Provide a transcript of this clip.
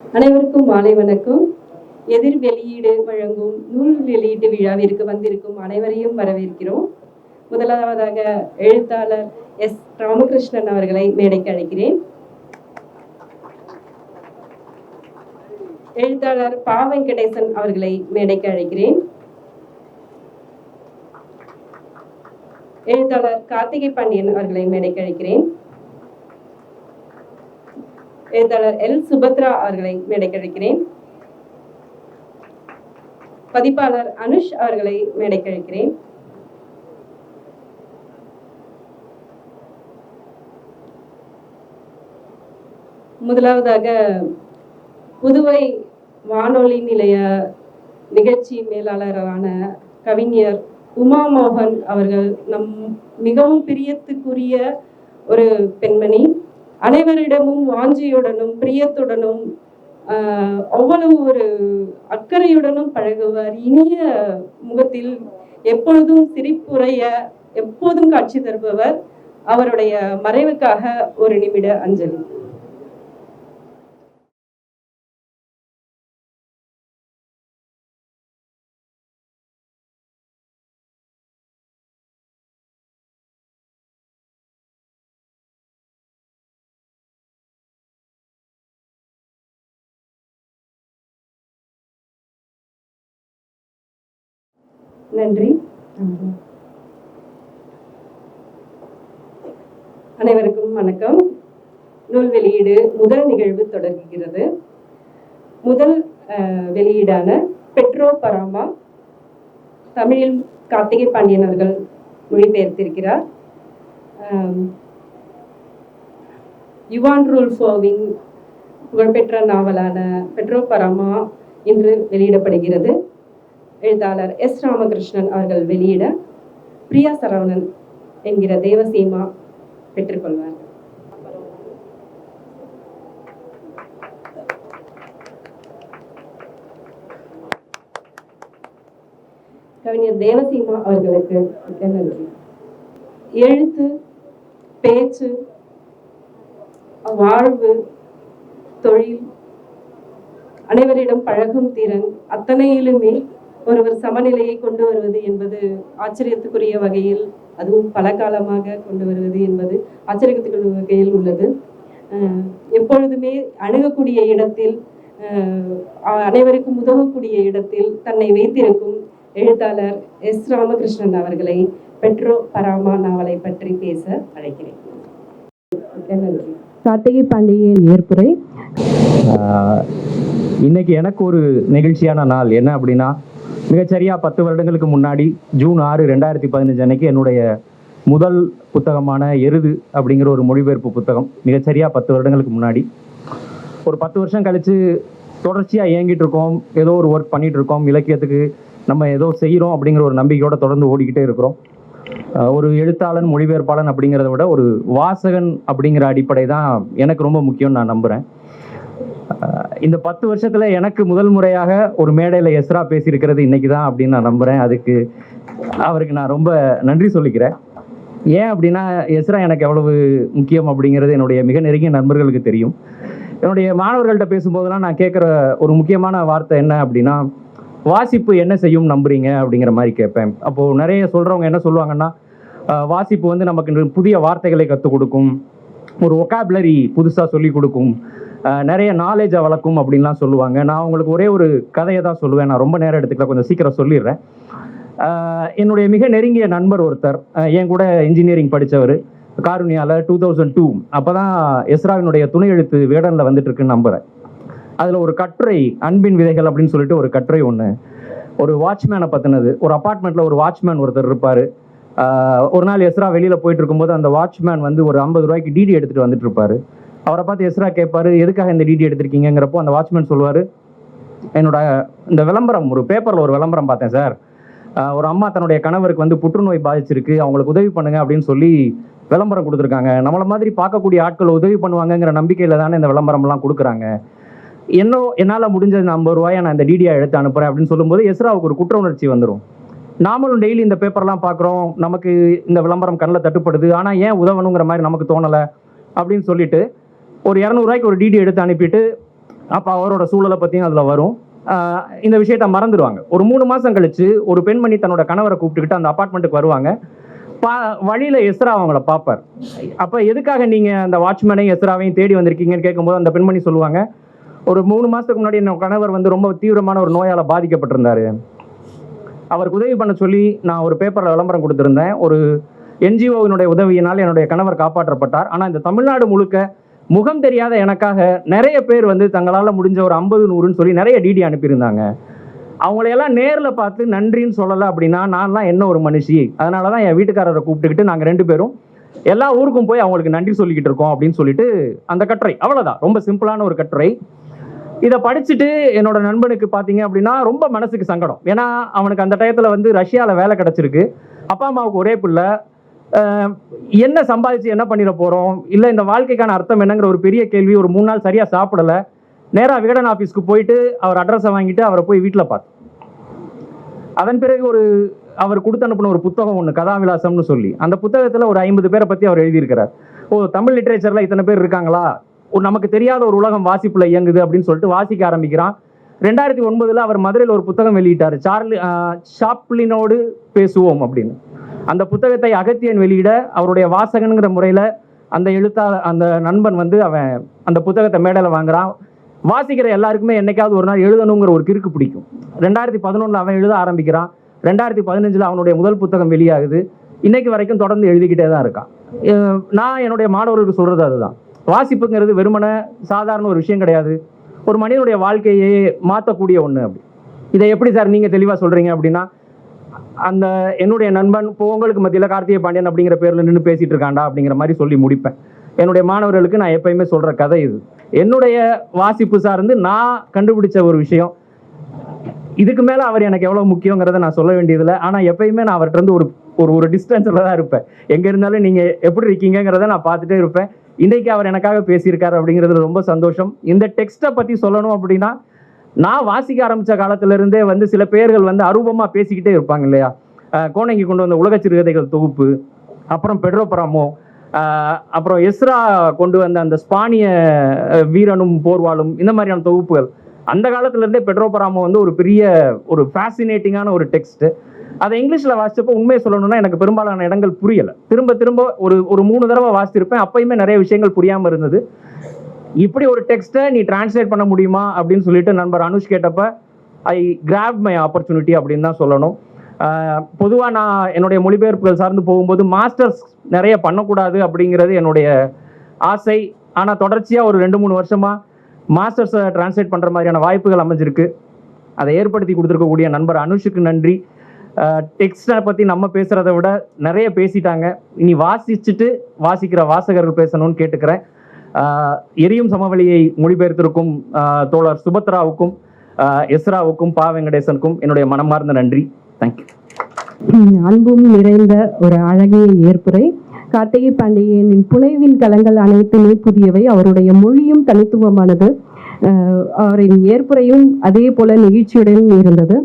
அனைவருக்கும் மாலை வணக்கம். எதிர் வெளியீடு வழங்கும் நூல் வெளியீட்டு விழாவிற்கு வந்திருக்கும் அனைவரையும் வரவேற்கிறோம். முதலாவதாக எழுத்தாளர் எஸ். ராமகிருஷ்ணன் அவர்களை மேடைக்கு அழைக்கிறேன். எழுத்தாளர் பா. வெங்கடேசன் அவர்களை மேடைக்கு அழைக்கிறேன். எழுத்தாளர் கார்த்திகை பாண்டியன் அவர்களை மேடைக்கு அழைக்கிறேன். எழுத்தாளர் எல் சுபத்ரா அவர்களை மேடைக்கு அழைக்கிறேன் பதிப்பாளர் அனுஷ் அவர்களை மேடைக்கு அழைக்கிறேன் முதலாவதாக புதுவை வானொலி நிலைய நிகழ்ச்சி மேலாளரான கவிஞர் உமா மோகன் அவர்கள் நம் மிகவும் பிரியத்துக்குரிய ஒரு பெண்மணி. அனைவரிடமும் வாஞ்சியுடனும் பிரியத்துடனும் அவ்வளவு ஒரு அக்கறையுடனும் பழகுவார். இனிய முகத்தில் எப்பொழுதும் சிரிப்புரைய எப்போதும் காட்சி தருபவர் அவருடைய மறைவுக்காக ஒரு நிமிட அஞ்சலி. நன்றி. அனைவருக்கும் வணக்கம். நூல் வெளியீடு முதல் நிகழ்வு தொடங்குகிறது. முதல் வெளியீடான பெட்ரோ பராமா தமிழில் கார்த்திகை பாண்டியன் அவர்கள் மொழிபெயர்த்திருக்கிறார். யுவான் ரூல்ஃபோவின் புகழ்பெற்ற நாவலான பெட்ரோ பராமா இன்று வெளியிடப்படுகிறது. எழுத்தாளர் எஸ் ராமகிருஷ்ணன் அவர்கள் வெளியிட பிரியா சரவணன் என்கிற தேவசீமா பெற்றுக்கொள்வார். கவிஞர் தேவசீமா அவர்களுக்கு நன்றி. எழுத்து பேச்சு வாழ்வு தொழில் அனைவரிடம் பழகும் திறன் அத்தனையிலுமே ஒருவர் சமநிலையை கொண்டு வருவது என்பது ஆச்சரியத்துக்குரிய வகையில் அதுவும் பல காலமாக கொண்டு வருவது என்பது ஆச்சரியத்துக்குரிய வகையில் உள்ளது. எப்பொழுதுமே அணுகக்கூடிய இடத்தில் அனைவருக்கும் உதவக்கூடிய இடத்தில் தன்னை வைத்திருக்கும் எழுத்தாளர் எஸ். ராமகிருஷ்ணன் அவர்களை பெட்ரோ பராமா நாவலை பற்றி பேச அழைக்கிறேன். நன்றி. கார்த்திகை பாண்டியன் ஏற்புரை இன்னைக்கு எனக்கு ஒரு நெகிழ்ச்சியான நாள் என்ன அப்படின்னா மிகச்சரியா பத்து வருடங்களுக்கு முன்னாடி ஜூன் ஆறு ரெண்டாயிரத்தி பதினஞ்சு அன்னைக்கு என்னுடைய முதல் புத்தகமான எருது அப்படிங்கிற ஒரு மொழிபெயர்ப்பு புத்தகம். மிகச்சரியா பத்து வருடங்களுக்கு முன்னாடி. ஒரு பத்து வருஷம் கழிச்சு தொடர்ச்சியாக இயங்கிட்டு இருக்கோம். ஏதோ ஒரு ஒர்க் பண்ணிட்டு இருக்கோம். இலக்கியத்துக்கு நம்ம ஏதோ செய்கிறோம் அப்படிங்கிற ஒரு நம்பிக்கையோட தொடர்ந்து ஓடிக்கிட்டே இருக்கிறோம். ஒரு எழுத்தாளன் மொழிபெயர்ப்பாளன் அப்படிங்கிறத விட ஒரு வாசகன் அப்படிங்கிற அடிப்படை தான் எனக்கு ரொம்ப முக்கியம் நான் நம்புகிறேன் இந்த பத்து வருஷத்துல எனக்கு முதல் முறையாக ஒரு மேடையில எஸ்ரா பேசியிருக்கிறது இன்னைக்கு தான் அப்படின்னு நான் நம்புறேன். அதுக்கு அவருக்கு நான் ரொம்ப நன்றி சொல்லிக்கிறேன். ஏன் அப்படின்னா எஸ்ரா எனக்கு எவ்வளவு முக்கியம் அப்படிங்கிறது என்னுடைய மிக நெருங்கிய நண்பர்களுக்கு தெரியும். என்னுடைய மாணவர்கள்ட்ட பேசும்போதெல்லாம் நான் கேட்குற ஒரு முக்கியமான வார்த்தை என்ன அப்படின்னா வாசிப்பு என்ன செய்யும் நம்புறீங்க அப்படிங்கிற மாதிரி கேட்பேன். அப்போ நிறைய சொல்றவங்க என்ன சொல்லுவாங்கன்னா வாசிப்பு வந்து நமக்கு புதிய வார்த்தைகளை கற்றுக் கொடுக்கும். ஒரு ஒகாபுலரி புதுசாக சொல்லி கொடுக்கும். நிறைய நாலேஜை வளர்க்கும் அப்படின்லாம் சொல்லுவாங்க. நான் உங்களுக்கு ஒரே ஒரு கதையை தான் சொல்லுவேன். நான் ரொம்ப நேரம் எடுத்துக்கல. கொஞ்சம் சீக்கிரம் சொல்லிடுறேன். என்னுடைய மிக நெருங்கிய நண்பர் ஒருத்தர். என் கூட இன்ஜினியரிங் படித்தவர் காருணியால் டூ தௌசண்ட் டூ அப்போ தான் எஸ்ராவினுடைய துணை எழுத்து வேடனில் வந்துட்டு இருக்குன்னு நம்புகிறேன் அதில் ஒரு கட்டுரை அன்பின் விதைகள் அப்படின்னு சொல்லிட்டு ஒரு கட்டுரை ஒன்று ஒரு வாட்ச்மேனை பற்றினது ஒரு அப்பார்ட்மெண்ட்டில் ஒரு வாட்ச்மேன் ஒருத்தர் இருப்பார். ஒரு நாள் எஸ்ரா வெளியில் போயிட்டு இருக்கும்போது அந்த வாட்ச்மேன் வந்து ஒரு ஐம்பது ரூபாய்க்கு டிடி எடுத்துகிட்டு வந்துட்டு இருப்பாரு அவரை பார்த்து எஸ்ரா கேட்பாரு எதுக்காக இந்த டிடி எடுத்திருக்கீங்கிறப்போ அந்த வாட்ச்மேன் சொல்லுவார் என்னோட இந்த விளம்பரம் ஒரு பேப்பரில் ஒரு விளம்பரம் பார்த்தேன் சார். ஒரு அம்மா தன்னுடைய கணவருக்கு வந்து புற்றுநோய் பாதிச்சிருக்கு அவங்களுக்கு உதவி பண்ணுங்க அப்படின்னு சொல்லி விளம்பரம் கொடுத்துருக்காங்க. நம்மளை மாதிரி பார்க்கக்கூடிய ஆட்கள் உதவி பண்ணுவாங்கங்கிற நம்பிக்கையில் தானே இந்த விளம்பரம்லாம் கொடுக்குறாங்க. என்ன என்னால் முடிஞ்சது நான் ஐம்பது ரூபாயை நான் இந்த டிடியா எடுத்து அனுப்புகிறேன் அப்படின்னு சொல்லும்போது எஸ்ராவுக்கு ஒரு குற்ற உணர்ச்சி வந்துடும் நாமளும் டெய்லி இந்த பேப்பர்லாம் பார்க்குறோம் நமக்கு இந்த விளம்பரம் கண்ணில் தட்டுப்படுது ஆனால் ஏன் உதவணுங்கிற மாதிரி நமக்கு தோணலை? அப்படின்னு சொல்லிட்டு ஒரு இரநூறுவாய்க்கு ஒரு டிடி எடுத்து அனுப்பிட்டு அப்போ அவரோட சூழலை பற்றியும் அதில் வரும். இந்த விஷயத்த மறந்துடுவாங்க ஒரு மூணு மாதம் கழித்து ஒரு பெண்மணி தன்னோட கணவரை கூப்பிட்டுக்கிட்டு அந்த அப்பார்ட்மெண்ட்டுக்கு வருவாங்க. பா வழியில் எஸ்ரா அவங்கள பார்ப்பார். அப்போ எதுக்காக நீங்கள் அந்த வாட்ச்மேனையும் எஸ்ராவையும் தேடி வந்திருக்கீங்கன்னு கேட்கும்போது அந்த பெண்மணி சொல்லுவாங்க ஒரு மூணு மாதத்துக்கு முன்னாடி என்னோட கணவர் வந்து ரொம்ப தீவிரமான ஒரு நோயால் பாதிக்கப்பட்டிருந்தாரு. அவருக்கு உதவி பண்ண சொல்லி நான் ஒரு பேப்பரில் விளம்பரம் கொடுத்துருந்தேன். ஒரு என்ஜிஓவினுடைய உதவியினால் என்னுடைய கணவர் காப்பாற்றப்பட்டார். ஆனால் இந்த தமிழ்நாடு முழுக்க முகம் தெரியாத எனக்காக நிறைய பேர் வந்து தங்களால் முடிஞ்ச ஒரு ஐம்பது நூறுன்னு சொல்லி நிறைய டிடி அனுப்பியிருந்தாங்க. அவங்களையெல்லாம் நேரில் பார்த்து நன்றின்னு சொல்லலை அப்படின்னா நான்லாம் என்ன ஒரு மனுஷி? அதனால தான் என் வீட்டுக்காரரை கூப்பிட்டுக்கிட்டு நாங்கள் ரெண்டு பேரும் எல்லா ஊருக்கும் போய் அவங்களுக்கு நன்றி சொல்லிக்கிட்டு இருக்கோம் அப்படின்னு சொல்லிட்டு அந்த கட்டுரை. அவ்வளோதான் ரொம்ப சிம்பிளான ஒரு கட்டுரை. இதை படிச்சுட்டு என்னோட நண்பனுக்கு பார்த்தீங்க அப்படின்னா ரொம்ப மனசுக்கு சங்கடம். ஏன்னா அவனுக்கு அந்த டயத்தில் வந்து ரஷ்யாவில் வேலை கிடச்சிருக்கு. அப்பா அம்மாவுக்கு ஒரே பிள்ளை. என்ன சம்பாதிச்சு என்ன பண்ணிட போகிறோம் இல்லை இந்த வாழ்க்கைக்கான அர்த்தம் என்னங்கிற ஒரு பெரிய கேள்வி ஒரு மூணு நாள் சரியாக சாப்பிடல. நேராக விகடன் ஆஃபீஸ்க்கு போயிட்டு அவர் அட்ரஸை வாங்கிட்டு அவரை போய் வீட்டில் பார்த்து அதன் பிறகு ஒரு அவர் கொடுத்து அனுப்பின ஒரு புத்தகம் ஒன்று கதாவிலாசம்னு சொல்லி. அந்த புத்தகத்தில் ஒரு ஐம்பது பேரை பற்றி அவர் எழுதியிருக்கிறார். ஓ தமிழ் லிட்ரேச்சரில் இத்தனை பேர் இருக்காங்களா? ஒரு நமக்கு தெரியாத ஒரு உலகம் வாசிப்பில் இயங்குது அப்படின்னு சொல்லிட்டு வாசிக்க ஆரம்பிக்கிறான். ரெண்டாயிரத்தி ஒன்பதில் அவர் மதுரையில் ஒரு புத்தகம் வெளியிட்டார். சார்லி ஷாப்ளினோடு பேசுவோம் அப்படின்னு. அந்த புத்தகத்தை அகத்தியன் வெளியிட அவருடைய வாசகனுங்கிற முறையில் அந்த எழுத்தா அந்த நண்பன் வந்து அவன் அந்த புத்தகத்தை மேடையில் வாங்குறான். வாசிக்கிற எல்லாருக்குமே என்னைக்காவது ஒரு நாள் எழுதணுங்கிற ஒரு கிறுக்கு பிடிக்கும். ரெண்டாயிரத்தி பதினொன்றில் அவன் எழுத ஆரம்பிக்கிறான். ரெண்டாயிரத்தி பதினஞ்சில் அவனுடைய முதல் புத்தகம் வெளியாகுது. இன்னைக்கு வரைக்கும் தொடர்ந்து எழுதிக்கிட்டே தான் இருக்கான். நான் என்னுடைய மாணவர்களுக்கு சொல்கிறது அதுதான். வாசிப்புங்கிறது வெறுமனை சாதாரண ஒரு விஷயம் கிடையாது. ஒரு மனிதனுடைய வாழ்க்கையை மாற்றக்கூடிய ஒன்று அப்படி. இதை எப்படி சார் நீங்கள் தெளிவாக சொல்கிறீங்க அப்படின்னா அந்த என்னுடைய நண்பன் இப்போ உங்களுக்கு மத்தியில் கார்த்திகை பாண்டியன் அப்படிங்கிற பேரில் நின்று பேசிட்டு இருக்காண்டா அப்படிங்கிற மாதிரி சொல்லி முடிப்பேன். என்னுடைய மாணவர்களுக்கு நான் எப்பயுமே சொல்கிற கதை இது. என்னுடைய வாசிப்பு சார்ந்து நான் கண்டுபிடிச்ச ஒரு விஷயம். இதுக்கு மேலே அவர் எனக்கு எவ்வளோ முக்கியங்கிறத நான் சொல்ல வேண்டியதில்லை. ஆனால் எப்பயுமே நான் அவர்கிட்ட இருந்து ஒரு ஒரு ஒரு டிஸ்டன்ஸில் தான் இருப்பேன். எங்கே இருந்தாலும் நீங்கள் எப்படி இருக்கீங்கங்கிறத நான் பார்த்துட்டே இருப்பேன். இன்றைக்கி அவர் எனக்காக பேசியிருக்காரு அப்படிங்கிறது ரொம்ப சந்தோஷம். இந்த டெக்ஸ்ட்டை பற்றி சொல்லணும் அப்படின்னா நான் வாசிக்க ஆரம்பித்த காலத்திலிருந்தே வந்து சில பேர்கள் வந்து அரூபமாக பேசிக்கிட்டே இருப்பாங்க இல்லையா? கோணங்கி கொண்டு வந்த உலக சிறுகதைகள் தொகுப்பு அப்புறம் பெட்ரோ பராமோ அப்புறம் எஸ்ரா கொண்டு வந்த அந்த ஸ்பானிய வீரனும் போர்வாளும் இந்த மாதிரியான தொகுப்புகள். அந்த காலத்துலேருந்தே பெட்ரோ பராமோ வந்து ஒரு பெரிய ஒரு ஃபேசினேட்டிங்கான ஒரு டெக்ஸ்ட்டு அதை இங்கிலீஷில் வாசித்தப்போ உண்மையை சொல்லணும்னா எனக்கு பெரும்பாலான இடங்கள் புரியலை. திரும்ப திரும்ப ஒரு ஒரு மூணு தடவை வாசிச்சிருப்பேன். அப்பயுமே நிறைய விஷயங்கள் புரியாமல் இருந்தது. இப்படி ஒரு டெக்ஸ்ட்டை நீ டிரான்ஸ்லேட் பண்ண முடியுமா அப்படின்னு சொல்லிட்டு நண்பர் அனுஷ் கேட்டப்ப ஐ கிராப் மை ஆப்பர்ச்சுனிட்டி அப்படின்னு தான் சொல்லணும். பொதுவாக நான் என்னுடைய மொழிபெயர்ப்புகள் சார்ந்து போகும்போது மாஸ்டர்ஸ் நிறைய பண்ணக்கூடாது அப்படிங்கிறது என்னுடைய ஆசை. ஆனால் தொடர்ச்சியாக ஒரு ரெண்டு மூணு வருஷமாக மாஸ்டர்ஸை டிரான்ஸ்லேட் பண்ணுற மாதிரியான வாய்ப்புகள் அமைஞ்சிருக்கு. அதை ஏற்படுத்தி கொடுத்துருக்கக்கூடிய நண்பர் அனுஷுக்கு நன்றி. டெக்ஸ்ட்டை பற்றி நம்ம பேசுகிறத விட நிறைய பேசிட்டாங்க. இனி வாசிச்சுட்டு வாசிக்கிற வாசகர்கள் பேசணும்னு கேட்டுக்கிறேன். எரியும் சமவெளியை மொழிபெயர்த்திருக்கும் தோழர் சுபத்ராவுக்கும் எஸ்ராவுக்கும் பா வெங்கடேசனுக்கும் என்னுடைய மனமார்ந்த நன்றி. தேங்க்யூ அன்பும் நிறைந்த ஒரு அழகிய ஏற்புரை. கார்த்திகை பாண்டியனின் புனைவின் களங்கள் அனைத்துமே புதியவை. அவருடைய மொழியும் தனித்துவமானது. அவரின் ஏற்புரையும் அதே போல நெகிழ்ச்சியுடன் இருந்தது.